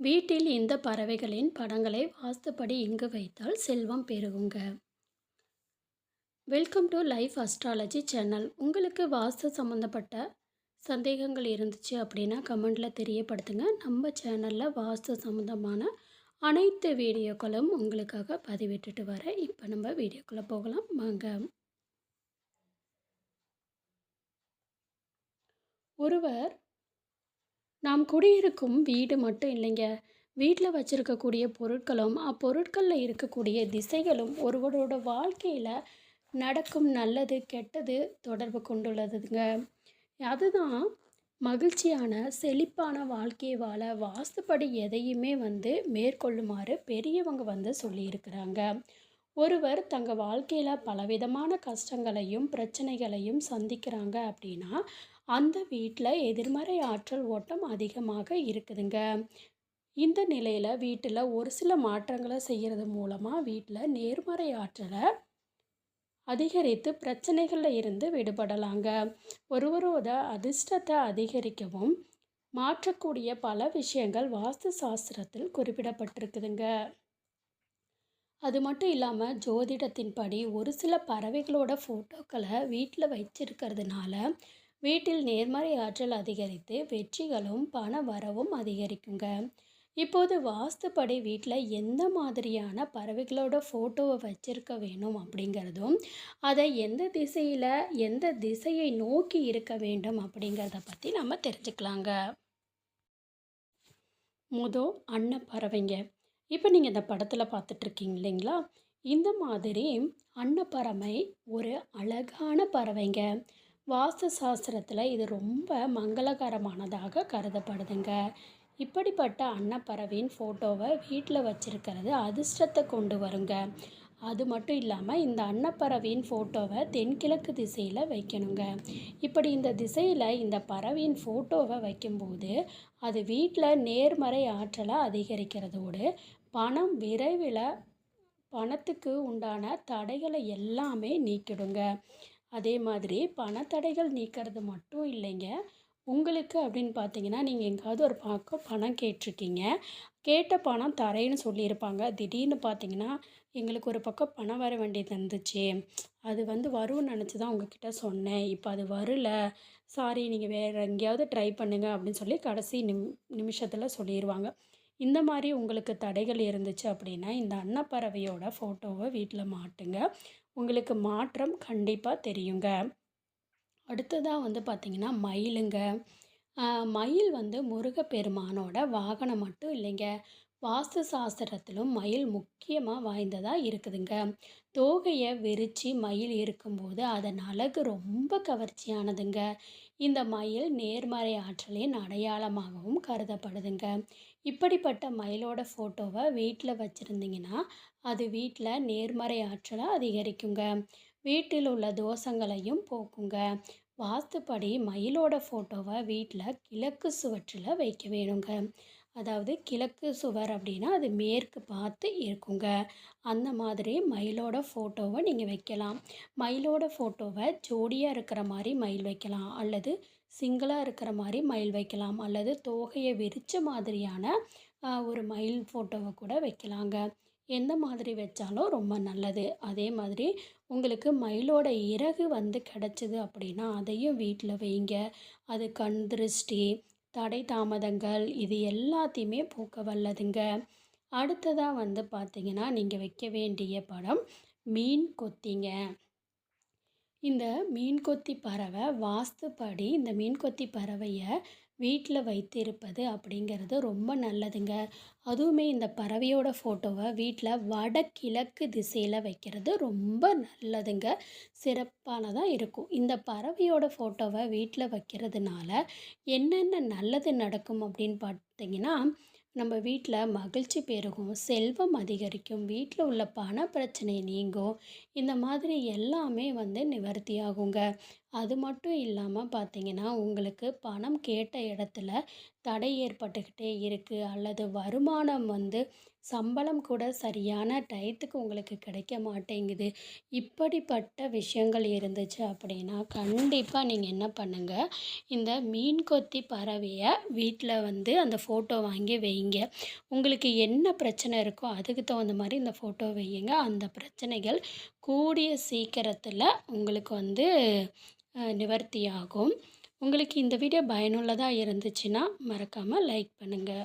வீட்டில் இந்த பறவைகளின் படங்களை வாஸ்துப்படி இங்கு வைத்தால் செல்வம் பெருகுங்க. Welcome to life astrology channel உங்களுக்கு வாஸ்து சம்மந்தப்பட்ட சந்தேகங்கள் இருந்துச்சு அப்படின்னா கமெண்டில் தெரியப்படுத்துங்க. நம்ம சேனலில் வாஸ்து சம்மந்தமான அனைத்து வீடியோக்களும் உங்களுக்காக பதிவிட்டுட்டு வரேன் இப்போ நம்ம வீடியோக்குள்ளே போகலாம். வாங்க. ஒருவர் நாம் குடியிருக்கும் வீடு மட்டும் இல்லைங்க. வீட்டில் வச்சுருக்கக்கூடிய பொருட்களும் அப்பொருட்களில் இருக்கக்கூடிய திசைகளும் ஒருவரோட வாழ்க்கையில் நடக்கும் நல்லது கெட்டது தொடர்பு கொண்டுள்ளதுங்க. அதுதான் மகிழ்ச்சியான செழிப்பான வாழ்க்கையை வாழ வாஸ்துப்படி எதையுமே வந்து மேற்கொள்ளுமாறு பெரியவங்க வந்து சொல்லியிருக்கிறாங்க. ஒருவர் தங்கள் வாழ்க்கையில் பலவிதமான கஷ்டங்களையும் பிரச்சனைகளையும் சந்திக்கிறாங்க அப்படின்னா அந்த வீட்டில் எதிர்மறை ஆற்றல் ஓட்டம் அதிகமாக இருக்குதுங்க. இந்த நிலையில் வீட்டில் ஒரு சில மாற்றங்களை செய்கிறது மூலமாக வீட்டில் நேர்மறை ஆற்றலை அதிகரித்து பிரச்சனைகளில் இருந்து விடுபடலாங்க. ஒருவரோட அதிர்ஷ்டத்தை அதிகரிக்கவும் மாற்றக்கூடிய பல விஷயங்கள் வாஸ்து சாஸ்திரத்தில் குறிப்பிடப்பட்டிருக்குதுங்க. அது மட்டும் இல்லாமல் ஜோதிடத்தின்படி ஒரு சில பறவைகளோட ஃபோட்டோக்களை வீட்டில் வச்சிருக்கிறதுனால வீட்டில் நேர்மறை ஆற்றல் அதிகரித்து வெற்றிகளும் பண வரவும் அதிகரிக்குங்க. இப்போது வாஸ்துப்படி வீட்டில் எந்த மாதிரியான பறவைகளோட ஃபோட்டோவை வச்சிருக்க வேணும் அப்படிங்கிறதும் அதை எந்த திசையில் எந்த திசையை நோக்கி இருக்க வேண்டும் அப்படிங்கிறத பற்றி நம்ம தெரிஞ்சுக்கலாங்க. முதோ அன்னப்பறவைங்க இப்போ நீங்கள் இந்த படத்தில் பார்த்துட்ருக்கீங்க இல்லைங்களா? இந்த மாதிரி அன்னப்பறவை ஒரு அழகான பறவைங்க. வாஸ்து சாஸ்திரத்தில் இது ரொம்ப மங்களகரமானதாக கருதப்படுதுங்க. இப்படிப்பட்ட அன்னப்பறவையின் ஃபோட்டோவை வீட்டில் வச்சுருக்கிறது அதிர்ஷ்டத்தை கொண்டு வருங்க. அது மட்டும் இல்லாமல் இந்த அன்னப்பறவையின் ஃபோட்டோவை தென்கிழக்கு திசையில் வைக்கணுங்க. இப்படி இந்த திசையில் இந்த பறவையின் ஃபோட்டோவை வைக்கும்போது அது வீட்டில் நேர்மறை ஆற்றலை அதிகரிக்கிறதோடு பணம் விரைவில் பணத்துக்கு உண்டான தடைகளை எல்லாமே நீக்கிடுங்க. அதே மாதிரி பணத்தடைகள் நீக்கிறது மட்டும் இல்லைங்க. உங்களுக்கு அப்படின்னு பார்த்தீங்கன்னா நீங்கள் எங்கேயாவது ஒரு பக்கம் பணம் கேட்டிருக்கீங்க. கேட்ட பணம் தரேன்னு சொல்லியிருப்பாங்க. திடீர்னு பார்த்தீங்கன்னா எங்களுக்கு ஒரு பக்கம் பணம் வர வேண்டியது இருந்துச்சு. அது வந்து வரும்னு நினச்சி தான் உங்ககிட்ட சொன்னேன். இப்போ அது வரல. சாரி நீங்கள் வேறு எங்கேயாவது ட்ரை பண்ணுங்கள் அப்படின்னு சொல்லி கடைசி நிம் நிமிஷத்தில் சொல்லிடுவாங்க இந்த மாதிரி உங்களுக்கு தடைகள் இருந்துச்சு அப்படின்னா இந்த அன்னப்பறவையோட ஃபோட்டோவை வீட்டில் மாட்டுங்க. உங்களுக்கு மாற்றம் கண்டிப்பாக தெரியுங்க. அடுத்ததாக வந்து பார்த்திங்கன்னா மயிலுங்க. மயில் வந்து முருகப்பெருமானோட வாகனம் மட்டும் இல்லைங்க. வாஸ்து சாஸ்திரத்திலும் மயில் முக்கியமாக வாய்ந்ததாக இருக்குதுங்க. தோகையை விரித்து மயில் இருக்கும்போது அதன் அழகு ரொம்ப கவர்ச்சியானதுங்க. இந்த மயில் நேர்மறை ஆற்றலின் அடையாளமாகவும் கருதப்படுதுங்க. இப்படிப்பட்ட மயிலோட ஃபோட்டோவை வீட்டில் வச்சுருந்தீங்கன்னா அது வீட்டில் நேர்மறை ஆற்றலை அதிகரிக்குங்க. வீட்டில் உள்ள தோஷங்களையும் போக்குங்க. வாஸ்துப்படி மயிலோட ஃபோட்டோவை வீட்டில் கிழக்கு சுவற்றில் வைக்க வேணுங்க. அதாவது கிழக்கு சுவர் அப்படின்னா அது மேற்கு பார்த்து இருக்குங்க. அந்த மாதிரி மயிலோட ஃபோட்டோவை நீங்கள் வைக்கலாம். மயிலோட ஃபோட்டோவை ஜோடியாக இருக்கிற மாதிரி மயில் வைக்கலாம். அல்லது சிங்கிளாக இருக்கிற மாதிரி மயில் வைக்கலாம். அல்லது தோகையை விரித்த மாதிரியான ஒரு மயில் ஃபோட்டோவை கூட வைக்கலாங்க. எந்த மாதிரி வச்சாலும் ரொம்ப நல்லது. அதே மாதிரி உங்களுக்கு மயிலோட இறகு வந்து கிடச்சிது அப்படின்னா அதையும் வீட்டில் வைங்க. அது கண் திருஷ்டி தடை தாமதங்கள் இது எல்லாத்தையுமே போக்க வல்லதுங்க. அடுத்ததாக வந்து பார்த்திங்கன்னா நீங்கள் வைக்க வேண்டிய படம் மீன் கொத்திங்க. இந்த மீன் கொத்தி பறவை வாஸ்துப்படி இந்த மீன் கொத்தி பறவையை வீட்டில் வைத்திருப்பது அப்படிங்கிறது ரொம்ப நல்லதுங்க. அதுவுமே இந்த பறவையோட ஃபோட்டோவை வீட்டில் வடகிழக்கு திசையில் வைக்கிறது ரொம்ப நல்லதுங்க. சிறப்பானதாக இருக்கும். இந்த பறவையோட ஃபோட்டோவை வீட்டில் வைக்கிறதுனால என்னென்ன நல்லது நடக்கும் அப்படின்னு பார்த்தீங்கன்னா நம்ம வீட்டில் மகிழ்ச்சி பெருகும் செல்வம் அதிகரிக்கும் வீட்டில் உள்ள பண பிரச்சனை நீங்கும். இந்த மாதிரி எல்லாமே வந்து நிவர்த்தி ஆகுங்க அது மட்டும் இல்லாமல் பார்த்தீங்கன்னா உங்களுக்கு பணம் கேட்ட இடத்துல தடை ஏற்பட்டுக்கிட்டே இருக்குது அல்லது வருமானம் வந்து சம்பளம் கூட சரியான டயத்துக்கு உங்களுக்கு கிடைக்க மாட்டேங்குது. இப்படிப்பட்ட விஷயங்கள் இருந்துச்சு அப்படின்னா கண்டிப்பாக நீங்கள் என்ன பண்ணுங்கள் இந்த மீன் கொத்தி பறவையை வீட்டில் வந்து அந்த ஃபோட்டோ வாங்கி வைங்க. உங்களுக்கு என்ன பிரச்சனை இருக்கோ அதுக்கு தகுந்த மாதிரி இந்த ஃபோட்டோ வையுங்க அந்த பிரச்சனைகள் கூடிய சீக்கிரத்தில் உங்களுக்கு வந்து நிவர்த்தியாகும். நிவர்த்தி ஆகும் உங்களுக்கு இந்த வீடியோ பயனுள்ளதாக இருந்துச்சுன்னா மறக்காமல் லைக் பண்ணுங்கள்